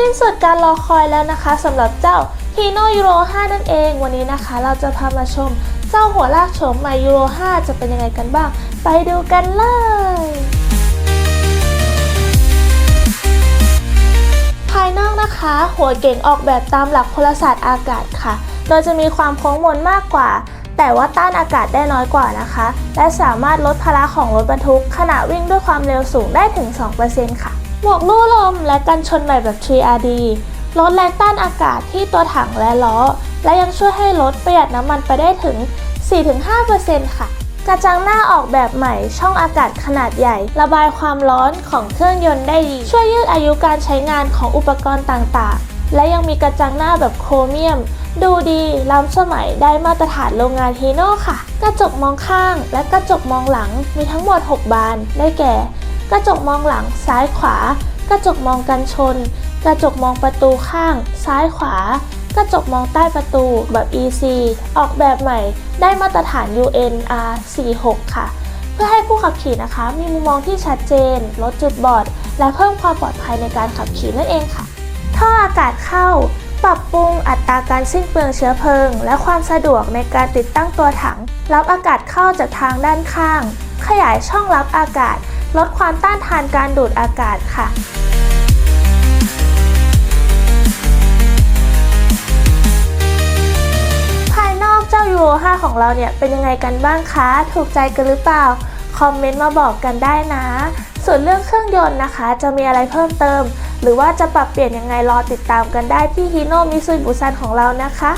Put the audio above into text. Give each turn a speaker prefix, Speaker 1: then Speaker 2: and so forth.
Speaker 1: สิ้นสุดการรอคอยแล้วนะคะสำหรับเจ้า Hino Euro 5 นั่นเอง วันนี้นะคะ เราจะพามาชม เจ้าหัวลากโฉมใหม่ Euro 5 จะเป็นยังไงกันบ้าง ไปดูกันเลยภายนอกนะคะ หัวเก่งออกแบบตามหลักพลศาสตร์อากาศค่ะ โดยจะมีความโค้งมนมากกว่า แต่ว่าต้านอากาศได้น้อยกว่านะคะ และสามารถลดภาระของรถบรรทุกขณะวิ่งด้วยความเร็วสูงได้ถึง 2%ค่ะ หมวกลู่ลมและกันชนใหม่แบบ 3RD ลดแรงต้านอากาศที่ตัวถังและล้อ และยังช่วยให้รถประหยัดน้ำมันไปได้ถึง 4-5%ค่ะ กระจังหน้าออกแบบใหม่ช่องอากาศขนาดใหญ่ ระบายความร้อนของเครื่องยนต์ได้ดี ช่วยยืดอายุการใช้งานของอุปกรณ์ต่างๆ และยังมีกระจังหน้าแบบโครเมียม ดูดีล้ำสมัยได้มาตรฐานโรงงานฮีโน่ค่ะ กระจกมองข้างและกระจกมองหลังมีทั้งหมด 6 บานได้แก่ กระจกมองหลังซ้ายขวา กระจกมองกันชน กระจกมองประตูข้าง ซ้ายขวา กระจกมองใต้ประตูแบบ EC ออกแบบใหม่ ได้มาตรฐาน UN R46 ค่ะ เพื่อให้ผู้ขับขี่นะคะ มีมุมมองที่ชัดเจน ลดจุดบอด และเพิ่มความปลอดภัยในการขับขี่นั่นเองค่ะ ท่ออากาศเข้าปรับปรุงอัตราการสิ้นเปลืองเชื้อเพลิง และความสะดวกในการติดตั้งตัวถัง รับอากาศเข้าจากทางด้านข้าง ขยายช่องรับอากาศ ลดความต้านทานการดูดอากาศค่ะภายนอกเจ้ายูโร5ของเราเนี่ยเป็นยังไงกันบ้างคะ ถูกใจกันหรือเปล่า คอมเมนต์มาบอกกันได้นะ ส่วนเรื่องเครื่องยนต์นะคะ จะมีอะไรเพิ่มเติม หรือว่าจะปรับเปลี่ยนยังไงรอติดตามกันได้ที่ฮิโนมิซุยบุซันของเรานะคะ